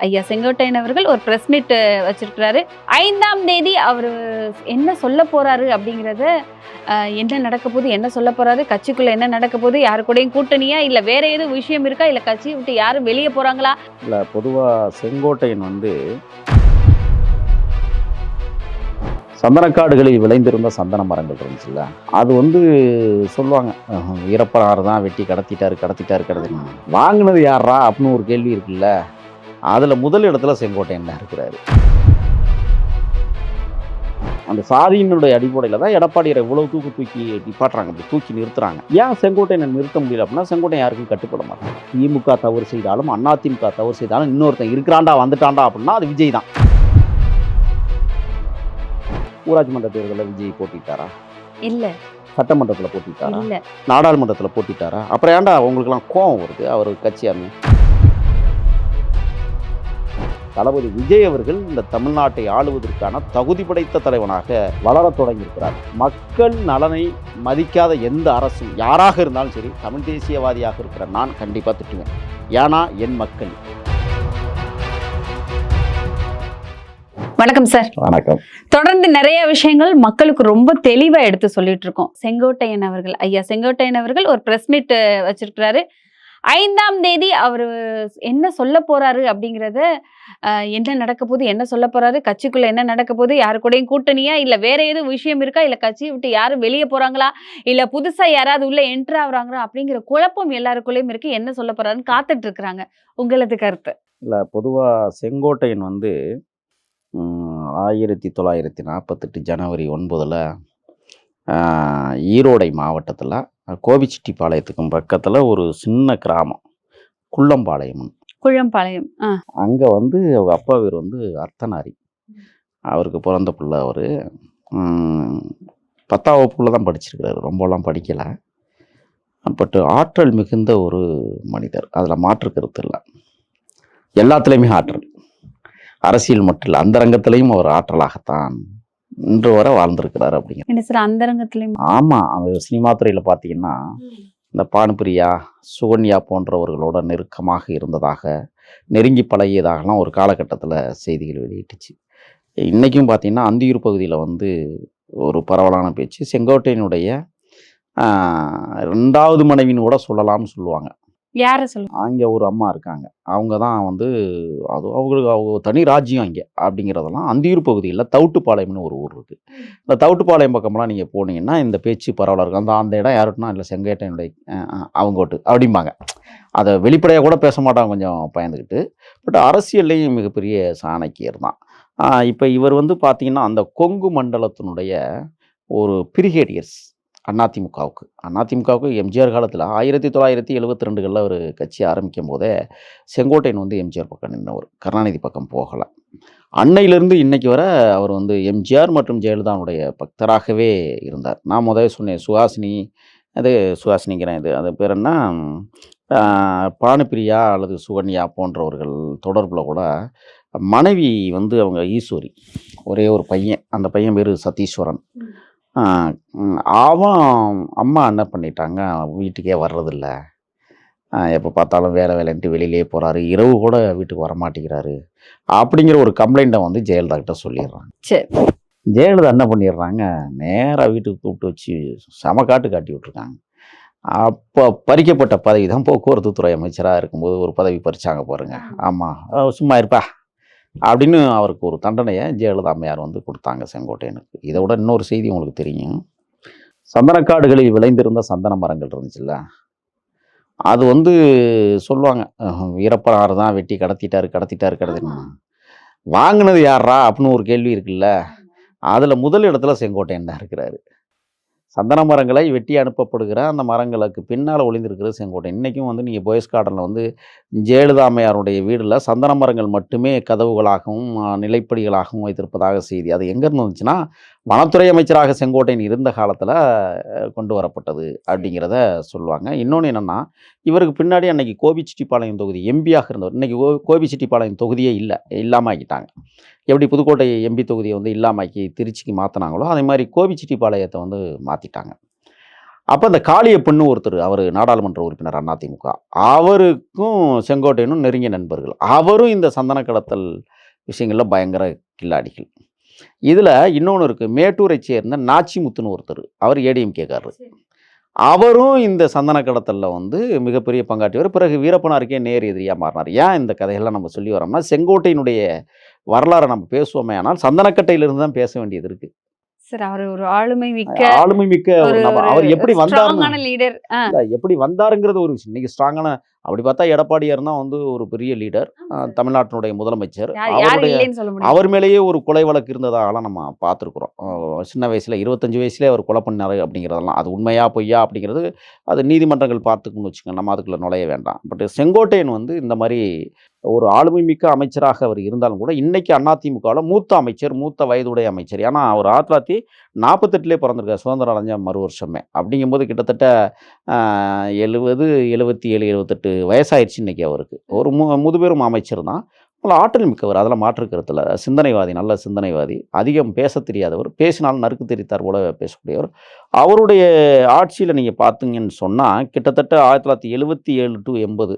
ஐயா செங்கோட்டையன் அவர்கள் ஒரு ப்ரெஸ் மீட் வச்சிருக்கிறாரு. ஐந்தாம் தேதி அவர் என்ன சொல்ல போறாரு அப்படிங்கிறத என்ன நடக்க போகுது என்ன சொல்ல போறாரு கட்சிக்குள்ள என்ன நடக்க போகுது யாரு கூடயும் கூட்டணியா இல்ல வேற எதுவும் விஷயம் இருக்கா இல்ல கட்சியை விட்டு யாரும் வெளியே போறாங்களா? இல்லை பொதுவாக செங்கோட்டையன் வந்து சந்தனக்காடுகளில் விளைந்திருந்த சந்தன மரங்கள் இருந்துச்சுல்ல அது வந்து சொல்லுவாங்க ஈரப்பனார் தான் வெட்டி கடத்திட்டாரு கடத்திட்டாரு கடத்தினாங்க வாங்கினது யாரா அப்படின்னு ஒரு கேள்வி இருக்குல்ல. அதில் முதல் இடத்துல செங்கோட்டையன் தான் இருக்கிறாரு. அந்த சாதியினுடைய அடிப்படையில் தான் எடப்பாடியை இவ்வளவு தூக்கு தூக்கி நிப்பாட்டுறாங்க அப்படி தூக்கி நிறுத்துறாங்க. ஏன் செங்கோட்டையனை நிறுத்த முடியல அப்படின்னா செங்கோட்டையன் யாருக்கும் கட்டுப்பட மாட்டாங்க திமுக தவறு செய்தாலும் அதிமுக தவறு செய்தாலும் இன்னொருத்தன் இருக்கிறான்டா வந்துட்டான்டா அப்படின்னா அது விஜய் தான். ஊராட்சி மன்ற தேர்தலில் விஜய் போட்டிட்டாரா? இல்ல. சட்டமன்றத்தில் போட்டிட்டாரா? நாடாளுமன்றத்தில் போட்டிட்டாரா? அப்புறம் ஏன்டா உங்களுக்கெல்லாம் கோவம் வருது அவர் கட்சியாமே தளபதி விஜய் அவர்கள் இந்த தமிழ்நாட்டை ஆளுவதற்கான தகுதி படைத்த தலைவனாக வளரத் தொடங்கியிருக்கிறார். மக்கள் நலனை மதிக்காத எந்த அரசும் யாராக இருந்தாலும் சரி தமிழ் தேசியவாதியாக இருக்கிற நான் கண்டிப்பாக திட்டுவேன். ஏன்னா என் மக்கள். வணக்கம் சார். வணக்கம். தொடர்ந்து நிறைய விஷயங்கள் மக்களுக்கு ரொம்ப தெளிவா எடுத்து சொல்லிட்டு இருக்கோம். செங்கோட்டையன் அவர்கள் ஐயா செங்கோட்டையன் அவர்கள் ஒரு பிரஸ் மீட் வச்சிருக்கிறாரு. ஐந்தாம் தேதி அவர் என்ன சொல்ல போறாரு அப்படிங்கிறத என்ன நடக்க போகுது என்ன சொல்ல போறாரு கட்சிக்குள்ள என்ன நடக்க போகுது யாரு கூடயும் கூட்டணியா இல்ல வேற எதுவும் விஷயம் இருக்கா இல்ல கட்சியை விட்டு யாரும் வெளியே போறாங்களா இல்ல புதுசா யாராவது உள்ள என்ட்ரு ஆகுறாங்களா அப்படிங்கிற குழப்பம் எல்லாருக்குள்ளேயும் இருக்கு. என்ன சொல்ல போறாருன்னு காத்துட்டு இருக்கிறாங்க. உங்களது கருத்து. இல்லை பொதுவாக செங்கோட்டையன் வந்து ஆயிரத்தி தொள்ளாயிரத்தி நாற்பத்தெட்டு ஜனவரி ஒன்பதில் ஈரோடை மாவட்டத்தில் கோபிச்செட்டிப்பாளையத்துக்கும் பக்கத்தில் ஒரு சின்ன கிராமம் குள்ளம்பாளையம். குழம்பாளையம் ஆ. அங்கே வந்து அவங்க அப்பா பேர் வந்து அர்த்தநாரி. அவருக்கு பிறந்த பிள்ளை அவர். பத்தாம் வகுப்புல தான் படிச்சிருக்கிறாரு. ரொம்பலாம் படிக்கலை. பட் ஆற்றல் மிகுந்த ஒரு மனிதர். அதில் மாற்று கருத்து இல்லை. எல்லாத்துலேயுமே ஆற்றல். அரசியல் மட்டும் இல்லை. அந்தரங்கத்திலையும் அவர் ஆற்றலாகத்தான் இன்று வரை வாழ்ந்திருக்கிறார் அப்படிங்கிற சார் அந்தரங்கத்திலயும் ஆமாம் அவர் சினிமா துறையில் பார்த்தீங்கன்னா இந்த பானுபிரியா சுகன்யா போன்றவர்களோட நெருக்கமாக இருந்ததாக நெருங்கி பழகியதாகலாம் ஒரு காலகட்டத்தில் செய்திகள் வெளியிட்டுச்சு. இன்றைக்கும் பார்த்தீங்கன்னா அந்தியூர் பகுதியில் வந்து ஒரு பரவலான பேச்சு செங்கோட்டையனுடைய ரெண்டாவது மனைவின்னு கூட சொல்லலாம்னு சொல்லுவாங்க. யார சொல்லுங்க அங்கே ஒரு அம்மா இருக்காங்க. அவங்க தான் வந்து அது அவங்களுக்கு அவங்க தனி ராஜ்யம் இங்கே அப்படிங்கிறதெல்லாம் அந்தியூர் பகுதியில் தவுட்டுப்பாளையம்னு ஒரு ஊர் இருக்குது இந்த தவுட்டுப்பாளையம் பக்கம்லாம் நீங்கள் போனீங்கன்னா இந்த பேச்சு பரவலாக இருக்கும். அந்த அந்த இடம் யாருக்குன்னா இல்லை செங்கேட்டனுடைய அவங்கோட்டு அப்படிம்பாங்க. அதை வெளிப்படையாக கூட பேச மாட்டாங்க கொஞ்சம் பயந்துக்கிட்டு பட் அரசியல்லையும் மிகப்பெரிய சாணக்கியர் தான். இப்போ இவர் வந்து பார்த்தீங்கன்னா அந்த கொங்கு மண்டலத்தினுடைய ஒரு பிரிகேடியர்ஸ். அதிமுகவுக்கு. அதிமுகவுக்கு எம்ஜிஆர் காலத்தில் ஆயிரத்தி தொள்ளாயிரத்தி எழுபத்தி ரெண்டுகளில் ஒரு கட்சி ஆரம்பிக்கும் போதே செங்கோட்டையன் வந்து எம்ஜிஆர் பக்கம் நின்றவர் கருணாநிதி பக்கம் போகலை. அன்னையிலிருந்து இன்னைக்கு வர அவர் வந்து எம்ஜிஆர் மற்றும் ஜெயலலிதாவுடைய பக்தராகவே இருந்தார். நான் முதல்ல சொன்னேன் சுஹாசினி அது சுஹாசினிங்கிறேன் இது அது பேர் என்ன? பானுப்பிரியா அல்லது சுகன்யா போன்றவர்கள் தொடர்பில் கூட மனைவி வந்து அவங்க ஈஸ்வரி ஒரே ஒரு பையன். அந்த பையன் பேர் சதீஸ்வரன் அவன் அம்மா என்ன பண்ணிட்டாங்க? வீட்டுக்கே வர்றதில்ல. எப்போ பார்த்தாலும் வேலை வேலைன்ட்டு வெளியிலே போகிறாரு இரவு கூட வீட்டுக்கு வர மாட்டேங்கிறாரு அப்படிங்கிற ஒரு கம்ப்ளைண்ட்டை வந்து ஜெயலலிதா கிட்ட சொல்லிடுறாங்க. சரி. ஜெயலலிதா என்ன பண்ணிடுறாங்க? நேராக வீட்டுக்கு கூப்பிட்டு வச்சு சமக்காட்டு காட்டி விட்ருக்காங்க அப்போ பறிக்கப்பட்ட பதவி தான் போக்குவரத்து துறை அமைச்சராக இருக்கும்போது ஒரு பதவி பறிச்சாங்க பாருங்க. ஆமாம் சும்மா இருப்பா. அப்படின்னு அவருக்கு ஒரு தண்டனையை ஜெயலலிதா அம்மையார் வந்து கொடுத்தாங்க செங்கோட்டையனுக்கு. இதை விட இன்னொரு செய்தி உங்களுக்கு தெரியும். சந்தனக்காடுகளில் விளைந்திருந்த சந்தன மரங்கள் இருந்துச்சுல்ல? அது வந்து சொல்லுவாங்க வீரப்பனார் தான் வெட்டி கடத்திட்டாரு கடத்திட்டாரு கடத்தினா வாங்கினது யாரா அப்படின்னு ஒரு கேள்வி இருக்குல்ல. அதில் முதல் இடத்துல செங்கோட்டையன் தான் இருக்கிறாரு. சந்தன மரங்களை வெட்டி அனுப்பப்படுகிற அந்த மரங்களுக்கு பின்னால் ஒளிந்திருக்கிறது செங்கோட்டை. இன்றைக்கும் வந்து நீங்கள் போயஸ் கார்டனில் வந்து ஜெயலலிதாமையாருடைய வீடில் சந்தன மரங்கள் மட்டுமே கதவுகளாகவும் நிலைப்படிகளாகவும் வைத்திருப்பதாக செய்தி. அது எங்கேருந்து வந்துச்சுன்னா வனத்துறை அமைச்சராக செங்கோட்டையன் இருந்த காலத்தில் கொண்டு வரப்பட்டது அப்படிங்கிறத சொல்லுவாங்க. இன்னொன்று என்னென்னா இவருக்கு பின்னாடி அன்றைக்கி கோபிச்செட்டிப்பாளையம் தொகுதி எம்பியாக இருந்தவர். இன்றைக்கி கோ கோபிச்செட்டிப்பாளையம் தொகுதியே இல்லை இல்லாமல் ஆக்கிட்டாங்க எப்படி புதுக்கோட்டை எம்பி தொகுதியை வந்து இல்லாமாக்கி திருச்சிக்கு மாற்றினாங்களோ அதே மாதிரி கோபிச்செட்டிப்பாளையத்தை வந்து மாற்றிட்டாங்க அப்போ அந்த பெண்ணு ஒருத்தர் அவர் நாடாளுமன்ற உறுப்பினர் அதிமுக. அவருக்கும் செங்கோட்டையனும் நெருங்கிய நண்பர்கள். அவரும் இந்த சந்தன கடத்தல் விஷயங்களில் பயங்கர கில்லாடிகள். இதில் இன்னொன்று இருக்குது மேட்டூரை சேர்ந்த நாச்சிமுத்துன்னு ஒருத்தர். அவர் ஏடிஎம்கேக்காரர் அவரும் இந்த சந்தன கடத்தலில் வந்து மிகப்பெரிய பங்காற்றியவர். பிறகு வீரப்பனாருக்கே நேர் எதிரியாக மாறினார். ஏன் இந்த கதையெல்லாம் நம்ம சொல்லி வரோம்னா செங்கோட்டையினுடைய வரலாறை நம்ம பேசுவோமே ஆனால் சந்தனக்கட்டையிலிருந்து தான் பேச வேண்டியது இருக்குது சார் அவர் ஒரு ஆளுமை மிக்க ஆளுமை மிக்க அவர் எப்படி வந்தாருன்னு லீடர் எப்படி வந்தாருங்கிறது ஒரு விஷயம். இன்னைக்கு ஸ்ட்ராங்கான அப்படி பார்த்தா எடப்பாடியார் தான் வந்து ஒரு பெரிய லீடர் தமிழ்நாட்டினுடைய முதலமைச்சர். அவருடைய அவர் மேலேயே ஒரு கொலை வழக்கு இருந்ததாகலாம் நம்ம பார்த்துருக்குறோம். சின்ன வயசுல இருபத்தஞ்சு வயசுலேயே அவர் கொலை பண்ணாரு அப்படிங்கிறதெல்லாம். அது உண்மையா பொய்யா அப்படிங்கிறது அது நீதிமன்றங்கள் பார்த்துக்குன்னு வச்சுக்கோங்க. நம்ம அதுக்குள்ள நுழைய வேண்டாம். பட் செங்கோட்டையன் வந்து இந்த மாதிரி ஒரு ஆளுமை மிக்க அமைச்சராக அவர் இருந்தாலும் கூட இன்றைக்கி அதிமுகவில் மூத்த அமைச்சர் மூத்த வயதுடைய அமைச்சர். ஏன்னா அவர் ஆயிரத்தி தொள்ளாயிரத்தி நாற்பத்தெட்டுலேயே பிறந்திருக்கார் சுதந்திரம் அடைஞ்ச மறு வருஷமே அப்படிங்கும்போது கிட்டத்தட்ட எழுபது எழுபத்தி ஏழு எழுபத்தெட்டு வயசாயிடுச்சு இன்னைக்கு அவருக்கு. ஒரு மு முதுபெரும் அமைச்சர் தான். நல்ல ஆற்றல் மிக்கவர் அதில் மாற்றுக்கிறதுல சிந்தனைவாதி நல்ல சிந்தனைவாதி. அதிகம் பேச தெரியாதவர். பேசினாலும் நறுக்கு தெரித்தார் போல பேசக்கூடியவர். அவருடைய ஆட்சியில் நீங்கள் பார்த்தீங்கன்னு சொன்னால் கிட்டத்தட்ட ஆயிரத்தி தொள்ளாயிரத்தி எழுபத்தி ஏழு டு எண்பது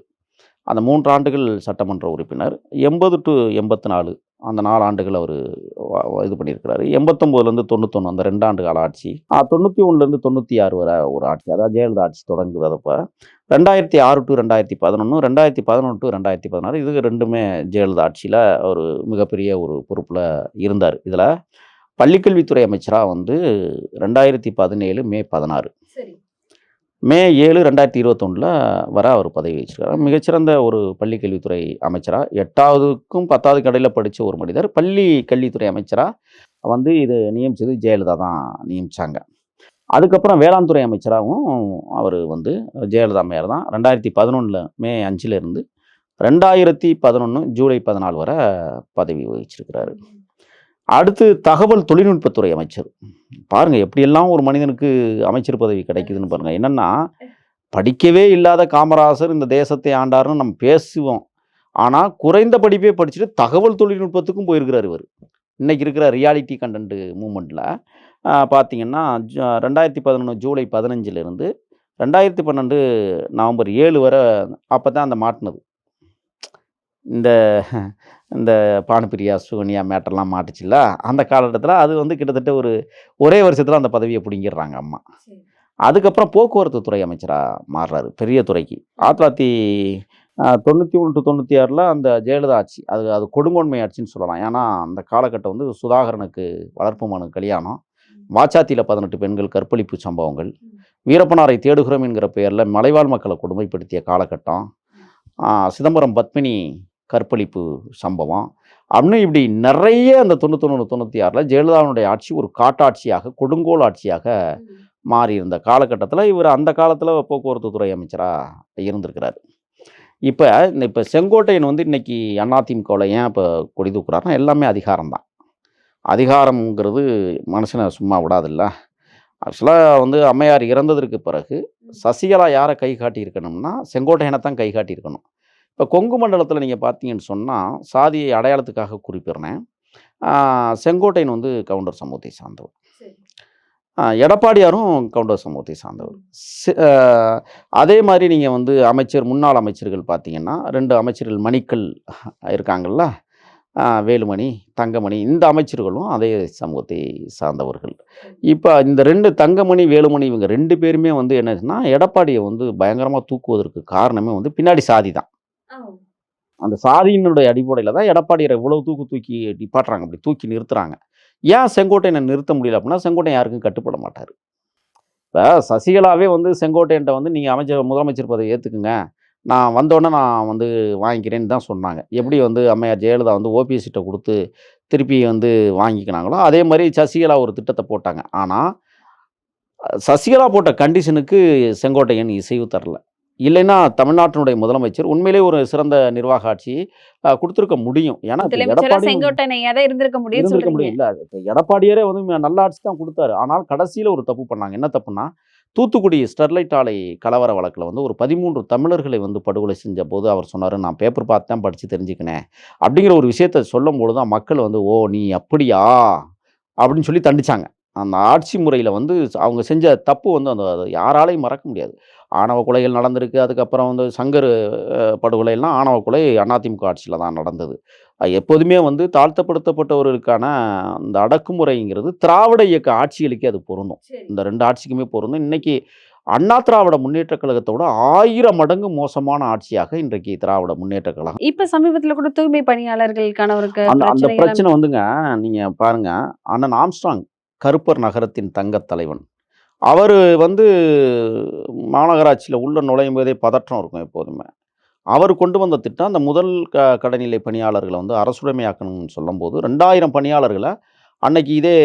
அந்த மூன்று ஆண்டுகள் சட்டமன்ற உறுப்பினர் எண்பது டு எண்பத்தி நாலு அந்த நாலு ஆண்டுகள் அவர் இது பண்ணியிருக்கிறாரு. எண்பத்தொம்போதுலேருந்து தொண்ணூத்தொன்று அந்த ரெண்டு ஆண்டு கால ஆட்சி. தொண்ணூற்றி ஒன்றுலேருந்து தொண்ணூற்றி ஆறு வரை ஒரு ஆட்சி. அதாவது ஜெயலலிதா ஆட்சி தொடங்குது அதப்போ. ரெண்டாயிரத்தி ஆறு டு ரெண்டாயிரத்தி பதினொன்று ரெண்டாயிரத்தி பதினொன்று டு ரெண்டாயிரத்தி பதினாறு இது ரெண்டுமே ஜெயலலிதா ஆட்சியில் ஒரு மிகப்பெரிய ஒரு பொறுப்பில் இருந்தார். இதில் பள்ளிக்கல்வித்துறை அமைச்சராக வந்து ரெண்டாயிரத்தி பதினேழு மே பதினாறு. மே ஏழு ரெண்டாயிரத்தி இருபத்தொன்னில் வர அவர் பதவி வச்சிருக்காரு. மிகச்சிறந்த ஒரு பள்ளி கல்வித்துறை அமைச்சராக எட்டாவதுக்கும் பத்தாவது கடையில் படித்த ஒரு மனிதர் பள்ளி கல்வித்துறை அமைச்சராக வந்து இது நியமிச்சது ஜெயலலிதா தான் நியமித்தாங்க அதுக்கப்புறம் வேளாண் துறை அமைச்சராகவும் அவர் வந்து ஜெயலலிதா மேயர் தான். ரெண்டாயிரத்தி பதினொன்றில் மே அஞ்சிலிருந்து ரெண்டாயிரத்தி பதினொன்று ஜூலை பதினாலு வரை பதவி வகிச்சிருக்கிறாரு. அடுத்து தகவல் தொழில்நுட்பத்துறை அமைச்சர். பாருங்கள் எப்படியெல்லாம் ஒரு மனிதனுக்கு அமைச்சர் பதவி கிடைக்குதுன்னு பாருங்கள் என்னென்னா படிக்கவே இல்லாத காமராசர் இந்த தேசத்தை ஆண்டாருன்னு நம்ம பேசுவோம். ஆனால் குறைந்த படிப்பே படிச்சுட்டு தகவல் தொழில்நுட்பத்துக்கும் போயிருக்கிறார் இவர். இன்றைக்கி இருக்கிற ரியாலிட்டி கண்டென்ட் மூமெண்ட்டில் பார்த்தீங்கன்னா ஜ- ரெண்டாயிரத்தி பதினொன்று ஜூலை பதினஞ்சிலிருந்து ரெண்டாயிரத்தி பன்னெண்டு நவம்பர் ஏழு வரை அப்போ தான் அந்த மாட்டினது. இந்த இந்த பானுப்பிரியா சுகன்யா மேட்டர்லாம் மாட்டுச்சுல்ல அந்த காலகட்டத்தில் அது வந்து கிட்டத்தட்ட ஒரு ஒரே வருஷத்தில் அந்த பதவியை பிடிங்கிடுறாங்க அம்மா. அதுக்கப்புறம் போக்குவரத்து துறை அமைச்சராக மாறுறாரு பெரிய துறைக்கு. ஆயிரத்தி தொள்ளாயிரத்தி தொண்ணூற்றி ஒன்று டு தொண்ணூற்றி ஆறில் அந்த ஜெயலலிதா ஆட்சி அது அது கொடுங்கோன்மை ஆட்சின்னு சொல்லலாம். ஏன்னா அந்த காலகட்டம் வந்து சுதாகரனுக்கு வளர்ப்பு மனு கல்யாணம் வாச்சாத்தியில் பதினெட்டு பெண்கள் கற்பழிப்பு சம்பவங்கள் வீரப்பனாரை தேடுகிறோம் என்கிற பெயரில் மலைவாழ் மக்களை கொடுமைப்படுத்திய காலகட்டம் சிதம்பரம் பத்மினி கற்பழிப்பு சம்பவம். அப்படின்னு இப்படி நிறைய அந்த தொண்ணூத்தொன்று தொண்ணூற்றி ஆறில் ஜெயலலிதாவுடைய ஆட்சி ஒரு காட்டாட்சியாக கொடுங்கோல் ஆட்சியாக மாறி இருந்த காலகட்டத்தில் இவர் அந்த காலத்தில் போக்குவரத்து துறை அமைச்சராக இருந்திருக்கிறார். இப்போ இந்த இப்போ செங்கோட்டையன் வந்து இன்னைக்கு அதிமுகவில் ஏன் இப்போ கொடி தூக்குறாருன்னா எல்லாமே அதிகாரம் தான். அதிகாரம்ங்கிறது மனுஷனை சும்மா விடாதுல்ல. ஆக்சுவலாக வந்து அம்மையார் இறந்ததற்கு பிறகு சசிகலா யாரை கை காட்டியிருக்கணும்னா செங்கோட்டையனை தான் கை காட்டியிருக்கணும். இப்போ கொங்கு மண்டலத்தில் நீங்கள் பார்த்தீங்கன்னு சொன்னால் சாதியை அடையாளத்துக்காக குறிப்பிடுறேன். செங்கோட்டையன் வந்து கவுண்டர் சமூகத்தை சார்ந்தவர். எடப்பாடியாரும் கவுண்டர் சமூகத்தை சார்ந்தவர். அதே மாதிரி நீங்கள் வந்து அமைச்சர் முன்னாள் அமைச்சர்கள் பார்த்தீங்கன்னா ரெண்டு அமைச்சர்கள் மணிக்கள் இருக்காங்கல்ல ஆஹ் வேலுமணி தங்கமணி இந்த அமைச்சர்களும் அதே சமூகத்தை சார்ந்தவர்கள். இப்போ இந்த ரெண்டு தங்கமணி வேலுமணி இவங்க ரெண்டு பேருமே வந்து என்னச்சுன்னா எடப்பாடியை வந்து பயங்கரமாக தூக்குவதற்கு காரணமே வந்து பின்னாடி சாதி தான். அந்த சாதியினுடைய அடிப்படையில் தான் எடப்பாடியை இவ்வளவு தூக்கு தூக்கி நிப்பாட்டுறாங்க. அப்படி தூக்கி நிறுத்துறாங்க. ஏன் செங்கோட்டையனை நிறுத்த முடியல அப்படின்னா செங்கோட்டையன் யாருக்கும் கட்டுப்பட மாட்டார். இப்போ சசிகலாவே வந்து செங்கோட்டையன்ட்ட வந்து நீங்கள் அமைச்சர் முதலமைச்சர் பதவி ஏற்றுக்குங்க நான் வந்தோடனே நான் வந்து வாங்கிக்கிறேன்னு தான் சொன்னாங்க. எப்படி வந்து அம்மையார் ஜெயலலிதா வந்து ஓபிஎஸ்கிட்ட கொடுத்து திருப்பி வந்து வாங்கிக்கினாங்களோ அதே மாதிரி சசிகலா ஒரு திட்டத்தை போட்டாங்க. ஆனால் சசிகலா போட்ட கண்டிஷனுக்கு செங்கோட்டையன் இசைவு தரல. இல்லைன்னா தமிழ்நாட்டினுடைய முதலமைச்சர் உண்மையிலே ஒரு சிறந்த நிர்வாக ஆட்சி கொடுத்திருக்க முடியும். ஏன்னா இருந்திருக்க முடியும். இல்ல எடப்பாடியாரே வந்து நல்ல ஆட்சி தான் கொடுத்தாரு. ஆனால் கடைசியில ஒரு தப்பு பண்ணாங்க. என்ன தப்புன்னா தூத்துக்குடி ஸ்டெர்லைட் ஆலை கலவர வழக்கில் வந்து ஒரு பதிமூன்று தமிழர்களை வந்து படுகொலை செஞ்ச போது அவர் சொன்னார் நான் பேப்பர் பார்த்து தான் படித்து தெரிஞ்சுக்கினேன். அப்படிங்கிற ஒரு விஷயத்த சொல்லும் பொழுது தான் மக்கள் வந்து ஓ நீ அப்படியா? அப்படின்னு சொல்லி தண்டிச்சாங்க. அந்த ஆட்சி முறையில் வந்து அவங்க செஞ்ச தப்பு வந்து அந்த யாராலையும் மறக்க முடியாது. ஆணவ கொலைகள் நடந்திருக்கு அதுக்கப்புறம் வந்து சங்கர் அஹ், படுகொலையெல்லாம் ஆணவ கொலை அதிமுக ஆட்சியில் தான் நடந்தது. எப்போதுமே வந்து தாழ்த்தப்படுத்தப்பட்டவர்களுக்கான அந்த அடக்குமுறைங்கிறது திராவிட இயக்க ஆட்சிகளுக்கே அது பொருந்தும். இந்த ரெண்டு ஆட்சிக்குமே பொருந்தும். இன்னைக்கு அண்ணா திராவிட முன்னேற்ற கழகத்தோட ஆயிரம் மடங்கு மோசமான ஆட்சியாக இன்றைக்கு திராவிட முன்னேற்ற கழகம். இப்ப சமீபத்துல கூட தூய்மை பணியாளர்களுக்கான ஒரு க- அந்த பிரச்சனை வந்துங்க. நீங்க பாருங்க. அண்ணன் ஆம்ஸ்ட்ராங் கருப்பர் நகரத்தின் தங்கத் தலைவன். அவர் வந்து மாநகராட்சியில் உள்ள நுழையும் போதே பதற்றம் இருக்கும் எப்போதுமே. அவர் கொண்டு வந்த திட்டம் அந்த முதல் க கடைநிலை பணியாளர்களை வந்து அரசுடைமையாக்கணும்னு சொல்லும்போது ரெண்டாயிரம் பணியாளர்களை அன்னைக்கு இதே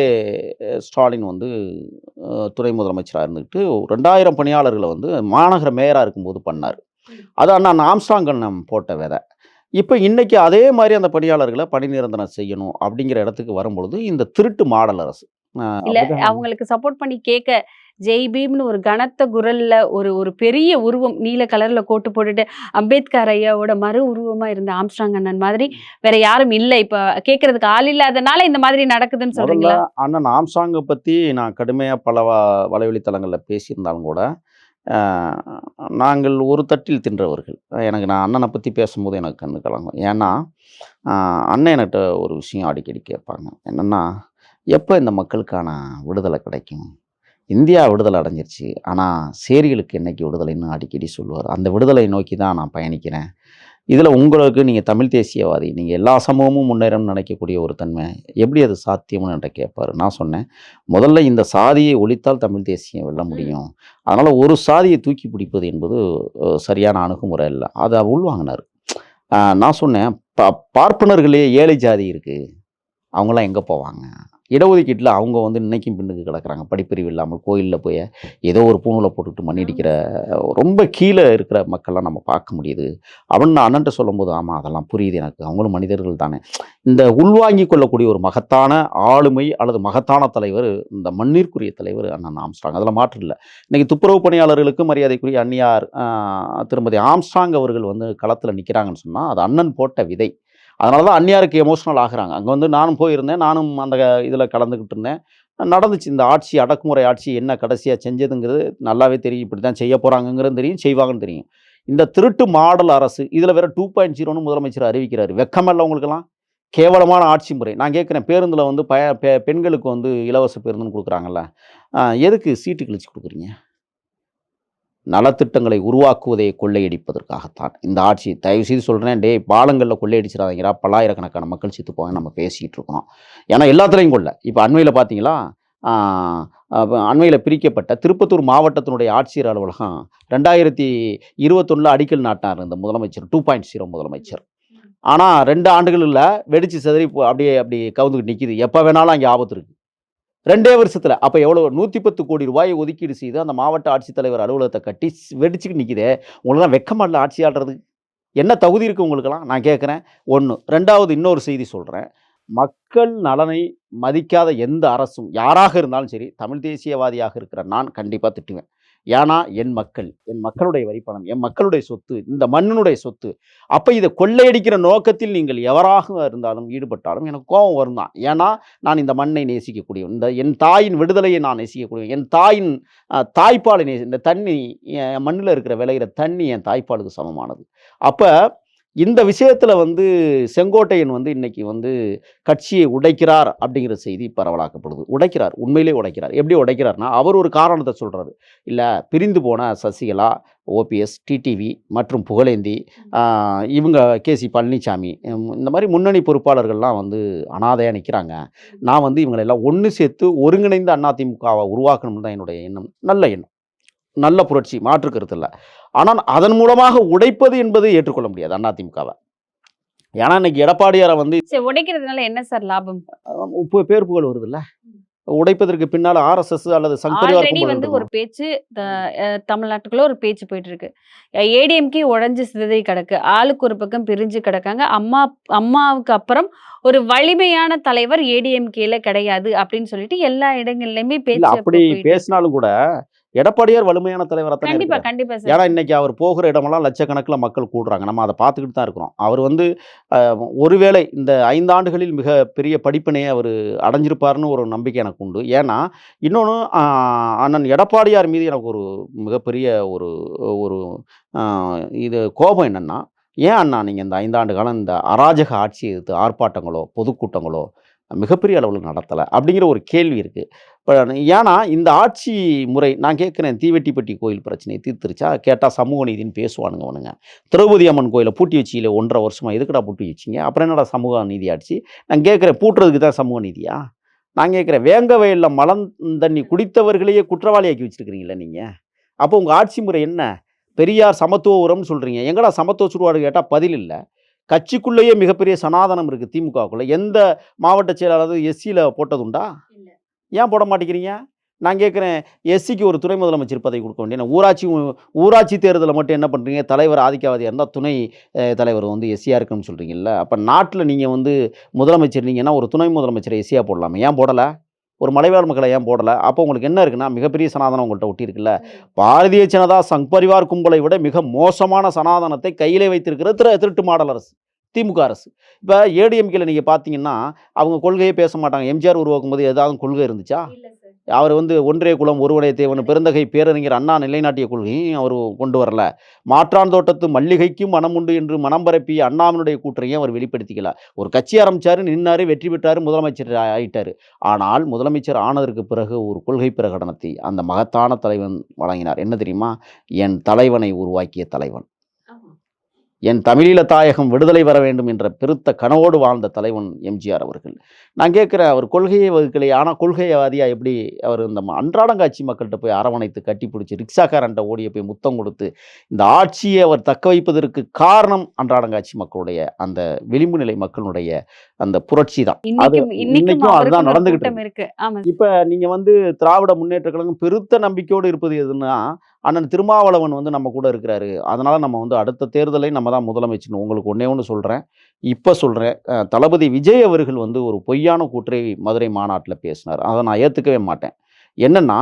ஸ்டாலின் வந்து துணை முதலமைச்சராக இருந்துக்கிட்டு ரெண்டாயிரம் பணியாளர்களை வந்து மாநகர மேயராக இருக்கும்போது பண்ணார். அது அண்ணா ஆம்ஸ்ட்ராங் அண்ணன் போட்ட விதை. இப்போ இன்னைக்கு அதே மாதிரி அந்த பணியாளர்களை பணி நிரந்தரம் செய்யணும் அப்படிங்கிற இடத்துக்கு வரும்பொழுது இந்த திருட்டு மாடல் அரசு. இல்ல அவங்களுக்கு சப்போர்ட் பண்ணி கேட்க ஜெய் பீம்னு ஒரு கனத்த குரல்ல ஒரு ஒரு பெரிய உருவம் நீல கலர்ல கோட்டு போட்டுட்டு அம்பேத்கர் ஐயாவோட மறு உருவமா இருந்த ஆம்ஸ்ட்ராங் அண்ணன் மாதிரி வேற யாரும் இல்ல. இப்ப கேக்குறதுக்கு ஆள் இல்லாதனால இந்த மாதிரி நடக்குதுன்னு சொல்றீங்களா? அண்ணன் ஆம்சாங்கை பற்றி நான் கடுமையாக பல வலைவழித்தளங்களில் பேசியிருந்தாலும் கூட நாங்கள் ஒரு தட்டில் தின்றவர்கள். எனக்கு நான் அண்ணனை பற்றி பேசும்போது எனக்கு கண்ணு கலங்கும். ஏன்னா அண்ணன் என்கிட்ட ஒரு விஷயம் அடிக்கடி கேட்பாங்க. என்னென்னா எப்போ இந்த மக்களுக்கான விடுதலை கிடைக்கும்? இந்தியா விடுதலை அடைஞ்சிருச்சு. ஆனால் சேரிகளுக்கு என்னைக்கு விடுதலைன்னு அடிக்கடி சொல்லுவார். அந்த விடுதலை நோக்கி தான் நான் பயணிக்கிறேன். இதில் உங்களுக்கு நீங்கள் தமிழ் தேசியவாதி நீங்கள் எல்லா சமூகமும் முன்னேறணும்னு நினைக்கக்கூடிய ஒரு தன்மை எப்படி அது சாத்தியம்னு என்கிட்ட கேட்பாரு. நான் சொன்னேன் முதல்ல இந்த சாதியை ஒழித்தால் தமிழ் தேசியம் வெல்ல முடியும். அதனால் ஒரு சாதியை தூக்கி பிடிப்பது என்பது சரியான அணுகுமுறை இல்லை. அதை உள்வாங்கினார். நான் சொன்னேன் பா பார்ப்பனர்களே ஏழை ஜாதி இருக்குது அவங்களாம் எங்கே போவாங்க? இடஒதுக்கீட்டில் அவங்க வந்து இன்னைக்கும் பின்னுக்கு கிடக்கிறாங்க. படிப்பறிவு இல்லாமல் கோயிலில் போய் ஏதோ ஒரு பூணூலை போட்டுக்கிட்டு மண்ணிடிக்கிற ரொம்ப கீழே இருக்கிற மக்கள்லாம் நம்ம பார்க்க முடியுது. அவன் நான் அண்ணன்ட்ட சொல்லும்போது ஆமாம் அதெல்லாம் புரியுது எனக்கு. அவங்களும் மனிதர்கள் தானே. இந்த உள்வாங்கி கொள்ளக்கூடிய ஒரு மகத்தான ஆளுமை அல்லது மகத்தான தலைவர் இந்த மண்ணிற்குரிய தலைவர் அண்ணன் ஆம்ஸ்ட்ராங். அதில் மாற்று இல்லை. இன்றைக்கி துப்புரவு பணியாளர்களுக்கு மரியாதைக்குரிய அந்நியார் திருமதி ஆம்ஸ்ட்ராங் அவர்கள் வந்து களத்தில் நிற்கிறாங்கன்னு சொன்னால் அது அண்ணன் போட்ட விதை. அதனால தான் அந்நியாருக்கு எமோஷனல் ஆகுறாங்க. அங்கே வந்து நானும் போயிருந்தேன். நானும் அந்த இதில் கலந்துக்கிட்டு இருந்தேன். நடந்துச்சு. இந்த ஆட்சி அடக்குமுறை ஆட்சி என்ன கடைசியாக செஞ்சதுங்கிறது நல்லாவே தெரியும். இப்படி தான் செய்ய போகிறாங்கங்கிறது தெரியும் செய்வாங்கன்னு தெரியும். இந்த திருட்டு மாடல் அரசு இதில் வேறு டூ பாயிண்ட் ஜீரோன்னு முதலமைச்சர் அறிவிக்கிறார். வெக்கமல்ல உங்களுக்கெல்லாம்? கேவலமான ஆட்சி முறை. நான் கேட்குறேன் பேருந்தில் வந்து பய பெண்களுக்கு வந்து இலவச பேருந்துன்னு கொடுக்குறாங்கல்ல. எதுக்கு சீட்டு கிழிச்சு கொடுக்குறீங்க? நலத்திட்டங்களை உருவாக்குவதை கொள்ளையடிப்பதற்காகத்தான். இந்த ஆட்சி தயவு செய்து சொல்கிறேன் டே பாலங்களில் கொள்ளையடிச்சிடாதீங்கடா பல்லாயிரக்கணக்கான மக்கள் சித்து போவாங்க நம்ம பேசிகிட்டு இருக்கோம் ஏன்னா எல்லாத்துலேயும் கொள்ள. இப்போ அண்மையில் பார்த்தீங்களா அண்மையில் பிரிக்கப்பட்ட திருப்பத்தூர் மாவட்டத்தினுடைய ஆட்சியர் அலுவலகம் ரெண்டாயிரத்தி இருபத்தொன்னில் அடிக்கல் நாட்டார் இந்த முதலமைச்சர் டூ பாயிண்ட் ஜீரோ முதலமைச்சர். ஆனால் ரெண்டு ஆண்டுகளில் வெடிச்சு சிதறி போ- அப்படியே அப்படி கவுந்துக்கிட்டு நிற்கிது எப்போ வேணாலும் அங்கே ஆபத்து இருக்குது ரெண்டே வருஷத்தில். அப்போ எவ்வளோ நூற்றி பத்து கோடி ரூபாயை ஒதுக்கீடு செய்து அந்த மாவட்ட ஆட்சித்தலைவர் அலுவலகத்தை கட்டி வெடிச்சுக்கிட்டு நிற்கிதே உங்களெலாம் வெக்கமாடல இல்லை என்ன தகுதி இருக்குது உங்களுக்கெல்லாம்? நான் கேட்குறேன் ஒன்று ரெண்டாவது இன்னொரு செய்தி சொல்கிறேன் மக்கள் நலனை மதிக்காத எந்த அரசும் யாராக இருந்தாலும் சரி தமிழ் தேசியவாதியாக இருக்கிற நான் கண்டிப்பாக திட்டுவேன். ஏன்னா என் மக்கள் என் மக்களுடைய வரிப்பணம் என் மக்களுடைய சொத்து இந்த மண்ணினுடைய சொத்து. அப்போ இதை கொள்ளையடிக்கிற நோக்கத்தில் நீங்கள் எவராக இருந்தாலும் ஈடுபட்டாலும் எனக்கு கோபம் வரும் தான் ஏன்னா நான் இந்த மண்ணை நேசிக்கக்கூடிய இந்த என் தாயின் விடுதலையை நான் நேசிக்கக்கூடிய என் தாயின் தாய்ப்பாலை நேசி இந்த தண்ணி என் மண்ணில் இருக்கிற விளையிற தண்ணி என் தாய்ப்பாலுக்கு சமமானது. அப்போ இந்த விஷயத்தில் வந்து செங்கோட்டையன் வந்து இன்னைக்கு வந்து கட்சியை உடைக்கிறார் அப்படிங்கிற செய்தி பரவலாக்கப்படுது. உடைக்கிறார் உண்மையிலே உடைக்கிறார். எப்படி உடைக்கிறார்னா அவர் ஒரு காரணத்தை சொல்கிறாரு இல்லை பிரிந்து போன சசிகலா ஓபிஎஸ் டிடிவி மற்றும் புகழேந்தி இவங்க இவங்க கேசி பழனிசாமி இந்த மாதிரி முன்னணி பொறுப்பாளர்கள்லாம் வந்து அனாதையாக நிற்கிறாங்க நான் வந்து இவங்களெல்லாம் ஒன்று சேர்த்து ஒருங்கிணைந்த அதிமுகவை உருவாக்கணும்னு தான் என்னுடைய எண்ணம். நல்ல எண்ணம். நல்ல புரட்சி மாற்று கருத்து இல்லை. ஆனால் அதன் மூலமாக உடைப்பது என்பது ஏற்றுக்கொள்ள முடியாது அதிமுகவை ஏன்னா இன்னைக்கு எடப்பாடியாரை வந்து உடைக்கிறதுனால என்ன சார் லாபம்? பேர் புகழ் வருதுல்ல உடைப்பதற்கு பின்னால் ஆர்எஸ்எஸ் அல்லது ஆல்ரெடி வந்து? ஒரு பேச்சு தமிழ்நாட்டுக்குள்ள ஒரு பேச்சு போயிட்டு இருக்கு. ஏடிஎம்கே உடைஞ்சு சிதறி கிடக்கு. ஆளுக்கு ஒரு பக்கம் பிரிஞ்சு கிடக்காங்க. அம்மா அம்மாவுக்கு அப்புறம் ஒரு வலிமையான தலைவர் ஏடிஎம்கேல கிடையாது அப்படின்னு சொல்லிட்டு எல்லா இடங்கள்லயுமே பேச்சு அப்படி. பேசினாலும் கூட எடப்பாடியார் வலிமையான தலைவராக தானே கண்டிப்பா இருக்காரு. கண்டிப்பா சார். ஏன்னா இன்னைக்கு அவர் போகிற இடமெல்லாம் லட்சக்கணக்கில் மக்கள் கூடுறாங்க. நம்ம அதை பார்த்துக்கிட்டு தான் இருக்கிறோம். அவர் வந்து ஒருவேளை இந்த ஐந்து ஆண்டுகளில் மிக பெரிய படிப்பினையை அவர் அடைஞ்சிருப்பாருன்னு ஒரு நம்பிக்கை எனக்கு உண்டு. ஏன்னா இன்னொன்று அண்ணன் எடப்பாடியார் மீது எனக்கு ஒரு மிகப்பெரிய ஒரு ஒரு இது கோபம் என்னன்னா ஏன் அண்ணா நீங்கள் இந்த ஐந்தாண்டு காலம் இந்த அராஜக ஆட்சியை எதிர்த்து ஆர்ப்பாட்டங்களோ பொதுக்கூட்டங்களோ மிகப்பெரிய அளவில் நடத்தலை அப்படிங்கிற ஒரு கேள்வி இருக்குது இப்போ ஏன்னா இந்த ஆட்சி முறை நான் கேட்குறேன் தீவெட்டிப்பட்டி கோயில் பிரச்சனையை தீர்த்துருச்சா? கேட்டால் சமூக நீதின்னு பேசுவானுங்க அவனுங்க. திரௌபதி அம்மன் கோயிலை பூட்டி வச்சியில் ஒன்றரை வருஷமா எதுக்குடா பூட்டி வச்சிங்க? அப்புறம் என்னடா சமூக நீதி ஆட்சி நான் கேட்குறேன் பூட்டுறதுக்கு தான் சமூக நீதியா? நான் கேட்குறேன் வேங்க வயலில் மலம் தண்ணி குடித்தவர்களையே குற்றவாளியாக்கி வச்சுருக்கிறீங்களே நீங்கள் அப்போ உங்கள் ஆட்சி முறை என்ன? பெரியார் சமத்துவ உரம்னு சொல்கிறீங்க எங்கடா சமத்துவ சுடுவாடு கேட்டால் பதில் இல்லை. கட்சிக்குள்ளேயே மிகப்பெரிய சனாதனம் இருக்குது திமுகவுக்குள்ள. எந்த மாவட்ட செயலாளர் எஸ்சியில் போட்டதுண்டா. ஏன் போட மாட்டேங்கிறீங்க? நான் கேட்குறேன் எஸ்சிக்கு ஒரு துணை முதலமைச்சர் பதவி கொடுக்க வேண்டிய ஊராட்சி ஊராட்சி தேர்தலில் மட்டும் என்ன பண்ணுறீங்க தலைவர் ஆதிக்கவாதியாக இருந்தால் துணை தலைவர் வந்து எஸ்சியாக இருக்குன்னு சொல்கிறீங்கல்ல அப்போ நாட்டில் நீங்கள் வந்து முதலமைச்சர் நீங்கன்னா ஒரு துணை முதலமைச்சரை எஸ்சியாக போடலாமே? ஏன் போடலை? ஒரு மலைவாழ் மக்களை ஏன் போடலை? அப்போ உங்களுக்கு என்ன இருக்குன்னா மிகப்பெரிய சனாதனம் உங்கள்கிட்ட ஒட்டி இருக்குல்ல பாரதிய ஜனதா சங் பரிவார் கும்பலை விட மிக மோசமான சனாதனத்தை கையிலே வைத்திருக்கிற திரு திருட்டு மாடல் அரசு திமுக அரசு. இப்போ ஏடிஎம்கேல நீங்கள் பார்த்தீங்கன்னா அவங்க கொள்கையே பேச மாட்டாங்க. எம்ஜிஆர் உருவாக்கும் போது ஏதாவது கொள்கை இருந்துச்சா? அவர் வந்து ஒன்றே குலம் ஒருவனே தேவன் பெருந்தகை பேரறிஞர் அண்ணா நிலைநாட்டிய கொள்கையும் அவர் கொண்டு வரல. மாற்றான் தோட்டத்து மல்லிகைக்கும் மனம் உண்டு என்று மனம் பரப்பிய அண்ணாவினுடைய கூற்றையும் அவர் வெளிப்படுத்திக்கல. ஒரு கட்சி ஆரம்பிச்சாரு நின்னாரு வெற்றி பெற்றாரு முதலமைச்சர் ஆ- ஆயிட்டாரு. ஆனால் முதலமைச்சர் ஆனதற்கு பிறகு ஒரு கொள்கை பிரகடனத்தை அந்த மகத்தான தலைவன் வழங்கினார். என்ன தெரியுமா? என் தலைவனை உருவாக்கிய தலைவன். என் தமிழீழ தாயகம் விடுதலை வர வேண்டும் என்ற பெருத்த கனவோடு வாழ்ந்த தலைவன் எம்ஜிஆர் அவர்கள். நான் கேட்குறேன் அவர் கொள்கையை வகுக்கலை ஆனால் கொள்கையவாதியாக எப்படி அவர் இந்த அன்றாடங்காட்சி மக்கள்கிட்ட போய் அரவணைத்து கட்டி பிடிச்சி ரிக்ஷாக்காரன்ட்ட ஓடிய போய் முத்தம் கொடுத்து இந்த ஆட்சியை அவர் தக்க வைப்பதற்கு காரணம் அன்றாடங்காட்சி மக்களுடைய அந்த விளிம்பு நிலை மக்களுடைய அந்த புரட்சி தான். அது இன்னைக்கும் அதுதான் நடந்துகிட்டு இருக்கு. இப்போ நீங்கள் வந்து திராவிட முன்னேற்ற கழகம் பெருத்த நம்பிக்கையோடு இருப்பது எதுன்னா அண்ணன் திருமாவளவன் வந்து நம்ம கூட இருக்கிறாரு. அதனால் நம்ம வந்து அடுத்த தேர்தலை நம்ம தான் முதலமைச்சர் உங்களுக்கு ஒன்றே ஒன்று சொல்கிறேன் இப்போ சொல்கிறேன் தளபதி விஜய் அவர்கள் வந்து ஒரு பொய்யான கூற்றை மதுரை மாநாட்டில் பேசினார். அதை நான் ஏற்றுக்கவே மாட்டேன். என்னென்னா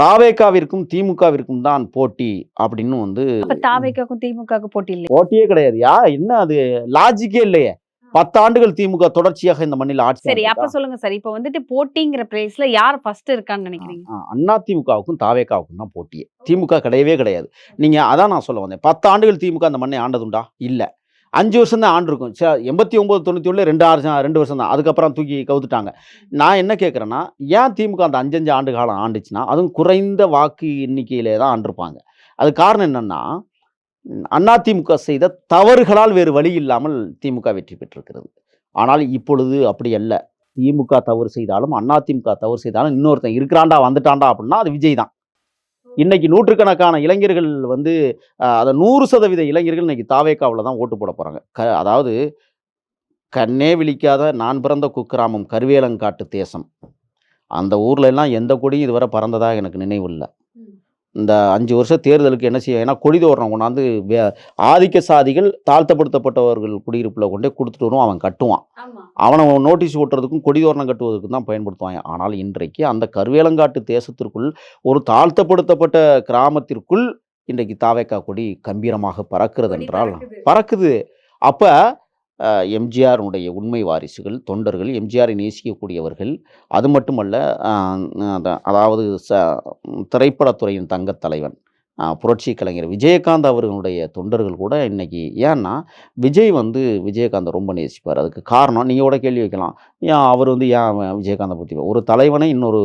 தாவேக்காவிற்கும் திமுகவிற்கும் தான் போட்டி அப்படின்னு வந்து தாவேக்காக்கும் திமுகவுக்கு போட்டி இல்லை போட்டியே கிடையாது. யா என்ன அது? லாஜிக்கே இல்லையே. பத்தாண்டுகள் திமுக தொடர்ச்சியாக இந்த மண்ணில் ஆட்சி சரி? அப்ப சொல்லுங்க சார். இப்ப வந்துட்டு போட்டிங்கிற பிளேஸ்ல யார் ஃபர்ஸ்ட் இருக்கான்னு நினைக்கிறீங்க? அண்ணா திமுகவுக்கும் தாவேக்காவுக்கும் தான் போட்டியே திமுக கிடையவே கிடையாது. நீங்க அதான் நான் சொல்ல வந்தேன். பத்து ஆண்டுகள் திமுக அந்த மண்ணை ஆண்டதுண்டா? இல்ல. அஞ்சு வருஷம் தான் ஆண்டிருக்கும் ச- எண்பத்தி ஒன்பது தொண்ணூற்றி ஒன்று ரெண்டு வருஷம் ரெண்டு வருஷம் தான். அதுக்கப்புறம் தூக்கி கவுத்துட்டாங்க. நான் என்ன கேட்குறேன்னா ஏன் திமுக அந்த அஞ்சஞ்சு ஆண்டு காலம் ஆண்டுச்சுன்னா அதுவும் குறைந்த வாக்கு எண்ணிக்கையிலே தான் ஆண்டிருப்பாங்க. அது காரணம் என்னன்னா அண்ணா திமுக செய்த தவறுகளால் வேறு வழி இல்லாமல் திமுக வெற்றி பெற்றிருக்கிறது. ஆனால் இப்பொழுது அப்படி அல்ல. திமுக தவறு செய்தாலும் அண்ணா திமுக தவறு செய்தாலும் இன்னொருத்தன் இருக்கிறான்டா வந்துட்டான்டா அப்படின்னா அது விஜய் தான். இன்னைக்கு நூற்றுக்கணக்கான இளைஞர்கள் வந்து அதை நூறு சதவீத இளைஞர்கள் இன்னைக்கு தாவேக்காவில் தான் ஓட்டு போட போகிறாங்க க அதாவது கண்ணே விழிக்காத நான் பிறந்த குக்கிராமம் கருவேலங்காட்டு தேசம். அந்த ஊர்ல எல்லாம் எந்த கொடியும் இதுவரை பறந்ததாக எனக்கு நினைவு இல்லை. இந்த அஞ்சு வருஷம் தேர்தலுக்கு என்ன செய்ய ஏன்னா கொடி தோரணம் கொண்டாந்து ஆதிக்க சாதிகள் தாழ்த்தப்படுத்தப்பட்டவர்கள் குடியிருப்பில் கொண்டே கொடுத்துட்டு வரும் அவன் கட்டுவான். அவனை நோட்டீஸ் ஓட்டுறதுக்கும் கொடி தோரணம் கட்டுவதற்கும் தான் பயன்படுத்துவாங்க. ஆனால் இன்றைக்கு அந்த கருவேலங்காட்டு தேசத்திற்குள் ஒரு தாழ்த்தப்படுத்தப்பட்ட கிராமத்திற்குள் இன்றைக்கு தாவேக்கா கொடி கம்பீரமாக பறக்கிறது என்றால் பறக்குது. அப்போ எம்ஜிஆருடைய உண்மை வாரிசுகள் தொண்டர்கள் எம்ஜிஆரை நேசிக்கக்கூடியவர்கள். அது மட்டுமல்ல அதாவது ச திரைப்படத்துறையின் தங்கத் தலைவன் புரட்சி கலைஞர் விஜயகாந்த் அவர்களுடைய தொண்டர்கள் கூட இன்னைக்கு ஏன்னா விஜய் வந்து விஜயகாந்தை ரொம்ப நேசிப்பார். அதுக்கு காரணம் நீங்கள் கூட கேள்வி வைக்கலாம். ஏன் அவர் வந்து ஏன் விஜயகாந்தை பற்றி ஒரு தலைவனை இன்னொரு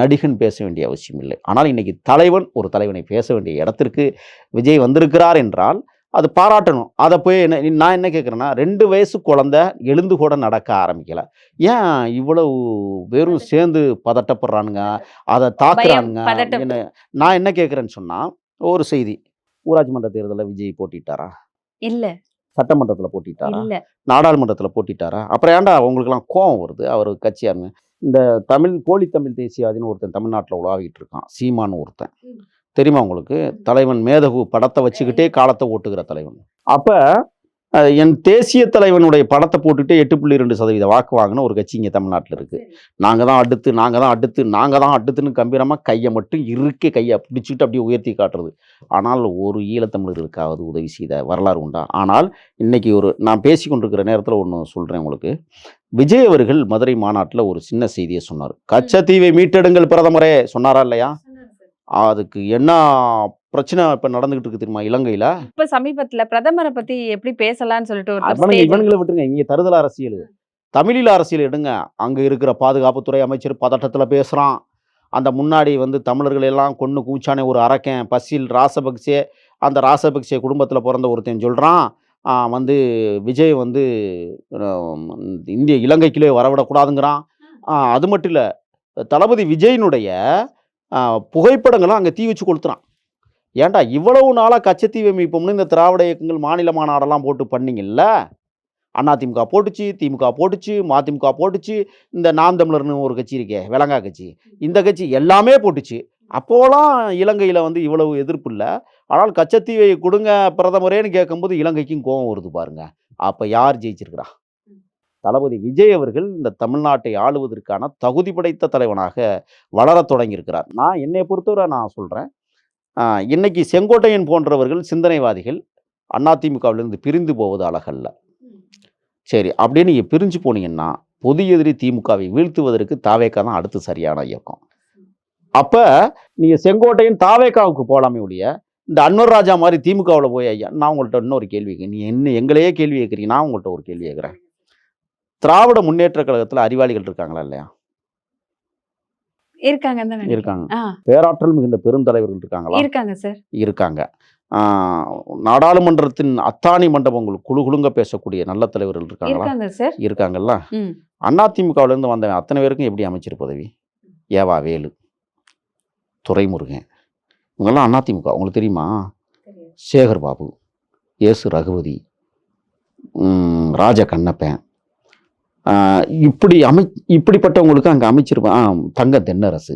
நடிகன் பேச வேண்டிய அவசியம் இல்லை. ஆனால் இன்னைக்கு தலைவன் ஒரு தலைவனை பேச வேண்டிய இடத்திற்கு விஜய் வந்திருக்கிறார் என்றால் அது பாராட்டணும். அதை போய் என்ன நான் என்ன கேட்குறேன்னா ரெண்டு வயசு குழந்தை எழுந்து கூட நடக்க ஆரம்பிக்கல. ஏன் இவ்வளவு வெறும் சேர்ந்து பதட்டப்படுறானுங்க? அதை தாக்குறானுங்க. என்ன நான் என்ன கேட்குறேன்னு சொன்னால் ஒரு செய்தி. ஊராட்சி மன்ற தேர்தலில் விஜய் போட்டிட்டாரா? இல்ல. சட்டமன்றத்தில் போட்டிட்டாரா? நாடாளுமன்றத்தில் போட்டிட்டாரா? அப்புறம் ஏன்டா அவங்களுக்குலாம் கோவம் வருது? அவர் கட்சியாருங்க இந்த தமிழ் போலி தமிழ் தேசியவாதின்னு ஒருத்தன் தமிழ்நாட்டில் உலாவிட்டு இருக்கான். சீமான்னு ஒருத்தன். தெரியுமா உங்களுக்கு? தலைவன் மேதகு படத்தை வச்சுக்கிட்டே காலத்தை ஓட்டுகிற தலைவன். அப்போ என் தேசிய தலைவனுடைய படத்தை போட்டுட்டு எட்டு புள்ளி ரெண்டு சதவீத வாக்கு வாங்கின ஒரு கட்சி இங்கே தமிழ்நாட்டில் இருக்குது நாங்கள் தான் அடுத்து நாங்கள் தான் அடுத்து நாங்கள் தான் அடுத்துன்னு கம்பீரமாக கையை மட்டும் இறுக்கி கையை பிடிச்சிட்டு அப்படியே உயர்த்தி காட்டுறது. ஆனால் ஒரு ஈழத்தமிழர்களுக்காவது உதவி செய்த வரலாறு உண்டா? ஆனால் இன்னைக்கு ஒரு நான் பேசி கொண்டிருக்கிற நேரத்தில் ஒன்று சொல்கிறேன் உங்களுக்கு. விஜய் அவர்கள் மதுரை மாநாட்டில் ஒரு சின்ன செய்தியை சொன்னார். கச்சத்தீவை மீட்டெடுங்கள் பிரதமரே சொன்னாரா இல்லையா? அதுக்கு என்ன பிரச்சனை இப்போ நடந்துகிட்டு இருக்கு தெரியுமா இலங்கையில்? இப்ப சமீபத்துல பிரதமரை பத்தி எப்படி பேசலாம்னு சொல்லிட்டு இவனுங்களை விட்டுருங்க. இங்கே தருதல் அரசியல். தமிழில் அரசியல் எடுங்க. அங்கே இருக்கிற பாதுகாப்புத்துறை அமைச்சர் பதட்டத்தில் பேசுகிறான் அந்த முன்னாடி வந்து தமிழர்கள் எல்லாம் கொன்று கூச்சானே ஒரு அரக்கன் பசில் ராசபக்சே அந்த ராசபக்சே குடும்பத்தில் பிறந்த ஒருத்தன் சொல்கிறான் வந்து விஜய் வந்து இந்திய இலங்கைக்குள்ளே வரவிடக்கூடாதுங்கிறான். அது மட்டும் இல்லை தளபதி விஜயினுடைய புகைப்படங்களும் அங்கே தீ வச்சு கொளுத்துறான். ஏன்டா இவ்வளவு நாளாக கச்சத்தீவை மீட்போம்னு இந்த திராவிட இயக்கங்கள் மாநில மாநாடெல்லாம் போட்டு பண்ணிங்கல்ல? அதிமுக போட்டுச்சு திமுக போட்டுச்சு மதிமுக போட்டுச்சு இந்த நாம் தமிழர்னு ஒரு கட்சி இருக்கே விலங்கா கட்சி. இந்த கட்சி எல்லாமே போட்டுச்சு. அப்போலாம் இலங்கையில் வந்து இவ்வளவு எதிர்ப்பு இல்லை. ஆனால் கச்சத்தீவை கொடுங்க பிரதமரேன்னு கேட்கும்போது இலங்கைக்கும் கோபம் வருது பாருங்க. அப்போ யார் ஜெயிச்சிருக்கிறா? தளபதி விஜய் அவர்கள் இந்த தமிழ்நாட்டை ஆளுவதற்கான தகுதி படைத்த தலைவனாக வளரத் தொடங்கியிருக்கிறார். நான் என்னை பொறுத்தவரை நான் சொல்கிறேன் இன்னைக்கு செங்கோட்டையன் போன்றவர்கள் சிந்தனைவாதிகள் அதிமுகவிலிருந்து பிரிந்து போவது அழகல்ல. சரி அப்படியே நீங்கள் பிரிஞ்சு போனீங்கன்னா பொது எதிரி திமுகவை வீழ்த்துவதற்கு தாவேக்கா தான் அடுத்து சரியான இயக்கம். அப்போ நீங்கள் செங்கோட்டையன் தாவேக்காவுக்கு போகலாமே ஒழிய இந்த அன்வர் ராஜா மாதிரி திமுகவில் போய் ஐயா நான் உங்கள்கிட்ட இன்னொரு கேள்வி கேட்க நீ என்ன எங்களையே கேள்வி கேட்குறீங்க நான் உங்கள்கிட்ட ஒரு கேள்வி கேட்குறேன். திராவிட முன்னேற்ற கழகத்தில் அறிவாளிகள் இருக்காங்களா இல்லையா? இருக்காங்க. இருக்காங்க. பேராற்றல் மிகுந்த பெருந்தலைவர்கள் இருக்காங்களா? இருக்காங்க சார். இருக்காங்க. நாடாளுமன்றத்தின் அத்தாணி மண்டபங்கள் குழு குழுங்க பேசக்கூடிய நல்ல தலைவர்கள் இருக்காங்களா? இருக்காங்க சார். இருக்காங்கல்ல? ம். அதிமுகவுல இருந்து வந்தவன் அத்தனை பேருக்கும் எப்படி அமைச்சர் பதவி? ஏவா வேலு துரைமுருகன். இவங்கெல்லாம் அதிமுக உங்களுக்கு தெரியுமா? சேகர் பாபு ஏசு ரகுபதி ராஜ கண்ணப்பன் இப்படி அமை இப்படிப்பட்டவங்களுக்கு அங்கே அமைச்சிருப்பேன் தங்க தென்னரசு.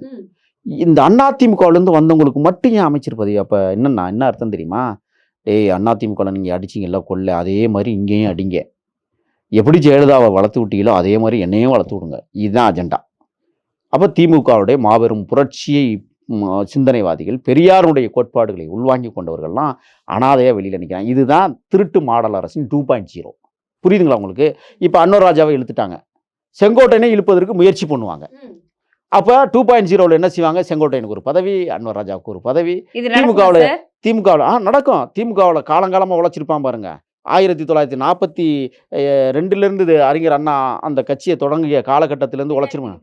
இந்த அதிமுகவிலேருந்து வந்தவங்களுக்கு மட்டும் ஏன் அமைச்சர் பதவி அப்போ என்னன்னா என்ன அர்த்தம் தெரியுமா? ஏய் அதிமுகவில் நீங்கள் அடிச்சிங்கல்ல கொல்ல அதே மாதிரி இங்கேயும் அடிங்க. எப்படி ஜெயலலிதாவை வளர்த்து விட்டீங்களோ அதே மாதிரி என்னையும் வளர்த்து விடுங்க. இதுதான் அஜெண்டா. அப்போ திமுகவுடைய மாபெரும் புரட்சியை சிந்தனைவாதிகள் பெரியாருடைய கோட்பாடுகளை உள்வாங்கி கொண்டவர்கள்லாம் அனாதையாக வெளியில் நிற்கிறாங்க இதுதான் திருட்டு மாடல் அரசின் டூ பாயிண்ட் ஜீரோ புரியுதுங்களா உங்களுக்கு? இப்போ அன்வர் ராஜாவை இழுத்துட்டாங்க. செங்கோட்டையனை இழுப்பதற்கு முயற்சி பண்ணுவாங்க. அப்போ டூ பாயிண்ட் ஜீரோவில் என்ன செய்வாங்க? செங்கோட்டையனுக்கு ஒரு பதவி அன்வர் ராஜாவுக்கு ஒரு பதவி. திமுகவுல? திமுகவில் ஆ நடக்கும். திமுகவில் காலங்காலமாக உழைச்சிருப்பான் பாருங்க. ஆயிரத்தி தொள்ளாயிரத்தி நாற்பத்தி ரெண்டுலேருந்து அறிஞர் அண்ணா அந்த கட்சியை தொடங்கிய காலகட்டத்திலேருந்து உழைச்சிருவாங்க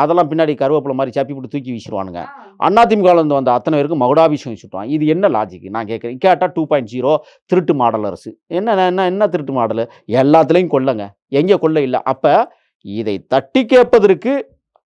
அதெல்லாம் பின்னாடி கருவேப்பிலை மாதிரி சப்பி போட்டு தூக்கி வீசிடுவானுங்க. அண்ணா திமுகலேருந்து வந்த அத்தனை பேருக்கு மகுடாபிஷேகம் சுட்டுவான். இது என்ன லாஜிக் நான் கேட்குறேன். கேட்டால் டூ பாயிண்ட் ஜீரோ திருட்டு மாடல் அரசு. என்ன என்ன என்ன திருட்டு மாடல்? எல்லாத்துலேயும் கொல்லைங்க எங்கே கொள்ளை இல்லை. அப்போ இதை தட்டி கேட்பதற்கு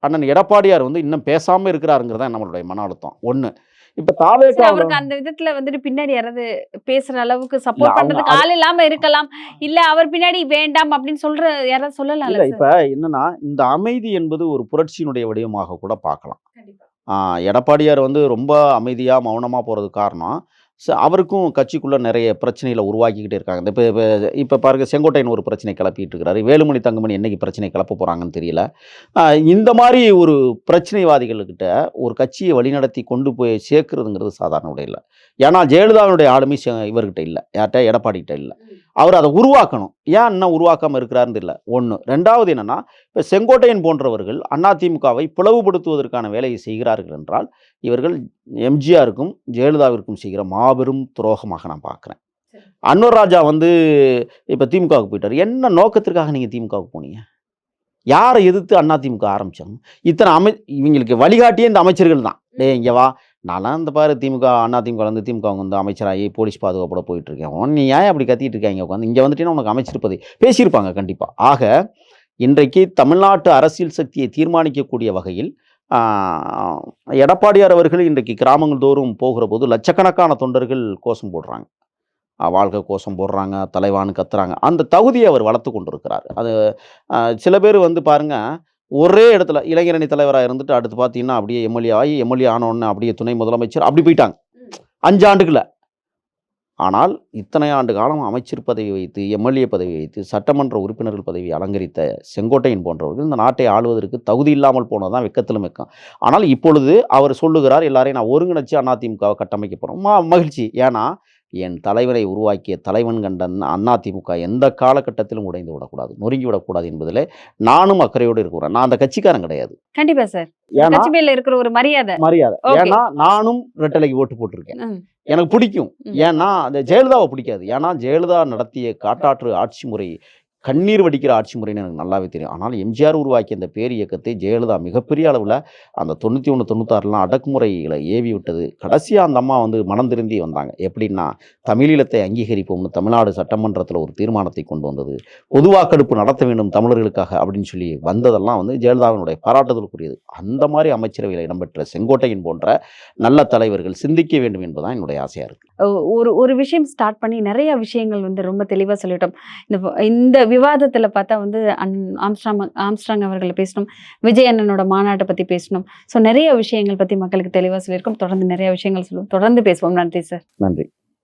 அண்ணன் எடப்பாடியார் வந்து இன்னும் பேசாமல் இருக்கிறாருங்கிறது தான் நம்மளுடைய மன அழுத்தம். ஒன்று இப்போ தாவேக்கா அவருக்கு அந்த விதத்துல வந்துட்டு பின்னாடி யாராவது பேசுற அளவுக்கு சப்போர்ட் பண்றதுக்கு ஆள் இல்லாம இருக்கலாம். இல்ல அவர் பின்னாடி வேண்டாம் அப்படின்னு சொல்ற யாராவது சொல்லலாம்ல இல்லை? இப்போ என்னன்னா இந்த அமைதி என்பது ஒரு புரட்சியினுடைய வடிவமாக கூட பார்க்கலாம். ஆஹ் எடப்பாடியார் வந்து ரொம்ப அமைதியாக மௌனமாக போகிறதுக்கு காரணம் ஸோ அவருக்கும் கட்சிக்குள்ளே நிறைய பிரச்சனைகளை உருவாக்கிக்கிட்டே இருக்காங்க. இந்த இப்போ இப்போ இப்போ பாருங்க செங்கோட்டையன் ஒரு பிரச்சனை கிளப்பிட்டு இருக்கிறாரு வேலுமணி தங்கமணி என்னைக்கு பிரச்சனை கிளப்ப போகிறாங்கன்னு தெரியல. இந்த மாதிரி ஒரு பிரச்சனைவாதிகள்கிட்ட ஒரு கட்சியை வழிநடத்தி கொண்டு போய் சேர்க்கறதுங்கிறது சாதாரண உடைய இல்லை ஏன்னா ஜெயலலிதாவுடைய ஆளுமை இவர்கிட்ட இல்லை. யார்கிட்ட? எடப்பாடிக்கிட்ட இல்லை. அவர் அதை உருவாக்கணும். ஏன் இன்னும் உருவாக்காமல் இருக்கிறாருன்னு இல்லை ஒன்று ரெண்டாவது என்னன்னா இப்போ செங்கோட்டையன் போன்றவர்கள் அதிமுகவை பிளவுபடுத்துவதற்கான வேலையை செய்கிறார்கள் என்றால் இவர்கள் எம்ஜிஆருக்கும் ஜெயலலிதாவிற்கும் செய்கிற மாபெரும் துரோகமாக நான் பார்க்குறேன். அன்வர் ராஜா வந்து இப்போ திமுகவுக்கு போயிட்டார். என்ன நோக்கத்திற்காக நீங்கள் திமுகவுக்கு போனீங்க? யாரை எதிர்த்து அண்ணா திமுக ஆரம்பிச்சாங்க? இத்தனை அமை இவங்களுக்கு வழிகாட்டியே இந்த அமைச்சர்கள் தான். டேய் இங்கே வா. நான்லாம் இந்த பாரு திமுக அண்ணா திமுக வந்து திமுக அவங்க வந்து அமைச்சராகி போலீஸ் பாதுகாப்போட போயிட்டு இருக்கேன் உன் நீ ஏன் அப்படி கத்திட்டு இருக்காங்க உட்காந்து இங்கே வந்துட்டீங்கன்னா உனக்கு அமைச்சிருப்பது. பேசியிருப்பாங்க கண்டிப்பாக ஆக இன்றைக்கு தமிழ்நாட்டு அரசியல் சக்தியை தீர்மானிக்கக்கூடிய வகையில் எடப்பாடியார் அவர்கள் இன்றைக்கு கிராமங்கள் தோறும் போகிற போது லட்சக்கணக்கான தொண்டர்கள் கோஷம் போடுறாங்க. வாழ்க கோஷம் போடுறாங்க தலைவான்னு கத்துறாங்க. அந்த தகுதியை அவர் வளர்த்து கொண்டிருக்கிறார். அது சில பேர் வந்து பாருங்க ஒரே இடத்துல இளைஞரணி தலைவராக இருந்துட்டு அடுத்து பார்த்தீங்கன்னா அப்படியே எம்எல்ஏ ஆகி எம்எல்ஏ ஆனோன்னு அப்படியே துணை முதலமைச்சர் அப்படி போயிட்டாங்க. அஞ்சு ஆண்டுக்குள்ள. ஆனால் இத்தனை ஆண்டு காலம் அமைச்சர் பதவி வைத்து எம்எல்ஏ பதவி வைத்து சட்டமன்ற உறுப்பினர்கள் பதவி அலங்கரித்த செங்கோட்டையன் போன்றவர்கள் இந்த நாட்டை ஆளுவதற்கு தகுதி இல்லாமல் போனதான் வெக்கத்திலும் வெக்கம். ஆனால் இப்பொழுது அவர் சொல்லுகிறார் எல்லாரையும் நான் ஒருங்கிணைச்சு அதிமுகவை கட்டமைக்க போகிறோம் மகிழ்ச்சி. ஏன்னா என் தலைவரை உருவாக்கிய தலைவன் கண்ட அதிமுக எந்த காலகட்டத்திலும் உடைந்து விடக்கூடாது நொறுங்கி விடக்கூடாது என்பதில் நானும் அக்கறையோடு இருக்கிறேன். நான் அந்த கட்சிக்காரன் கிடையாது. கண்டிப்பா சார். ஏன்னா இருக்கிற ஒரு மரியாதை. மரியாதை. ஏன்னா நானும் ரெட்டலைக்கு ஓட்டு போட்டிருக்கேன். எனக்கு பிடிக்கும். ஏன்னா அந்த ஜெயலலிதாவை பிடிக்காது. ஏன்னா ஜெயலலிதா நடத்திய காட்டாற்று ஆட்சி முறை கண்ணீர் வடிக்கிற ஆட்சி முறைன்னு எனக்கு நல்லாவே தெரியும். ஆனால் எம்ஜிஆர் உருவாக்கிய அந்த பேர் இயக்கத்தை ஜெயலலிதா மிகப்பெரிய அளவில் அந்த தொண்ணூற்றி ஒன்று தொண்ணூத்தாறுலாம் அடக்குமுறைகளை ஏவி விட்டது. கடைசியாக அந்த அம்மா வந்து மனம் திருந்தி வந்தாங்க. எப்படின்னா தமிழீழத்தை அங்கீகரிப்போம்னு தமிழ்நாடு சட்டமன்றத்தில் ஒரு தீர்மானத்தை கொண்டு வந்தது. பொது வாக்கெடுப்பு நடத்த வேண்டும் தமிழர்களுக்காக அப்படின்னு சொல்லி வந்ததெல்லாம் வந்து ஜெயலலிதாவினுடைய பாராட்டுதலுக்குரியது. அந்த மாதிரி அமைச்சரவையில் இடம்பெற்ற செங்கோட்டையன் போன்ற நல்ல தலைவர்கள் சிந்திக்க வேண்டும் என்பதுதான் என்னுடைய ஆசையாக இருக்குது ஒரு ஒரு விஷயம் ஸ்டார்ட் பண்ணி நிறைய விஷயங்கள் வந்து ரொம்ப தெளிவாக சொல்லிட்டோம். இந்த இந்த விவாதத்துல பார்த்தா வந்து அன் ஆம்ஸ்ட்ராங் ஆம்ஸ்ட்ராங் அவர்களை பேசணும் விஜய் அண்ணனோட மாநாட்டை பத்தி பேசணும். ஸோ நிறைய விஷயங்கள் பத்தி மக்களுக்கு தெளிவா சொல்லியிருக்கோம். தொடர்ந்து நிறைய விஷயங்கள் சொல்லுவோம். தொடர்ந்து பேசுவோம். நன்றி சார் நன்றி.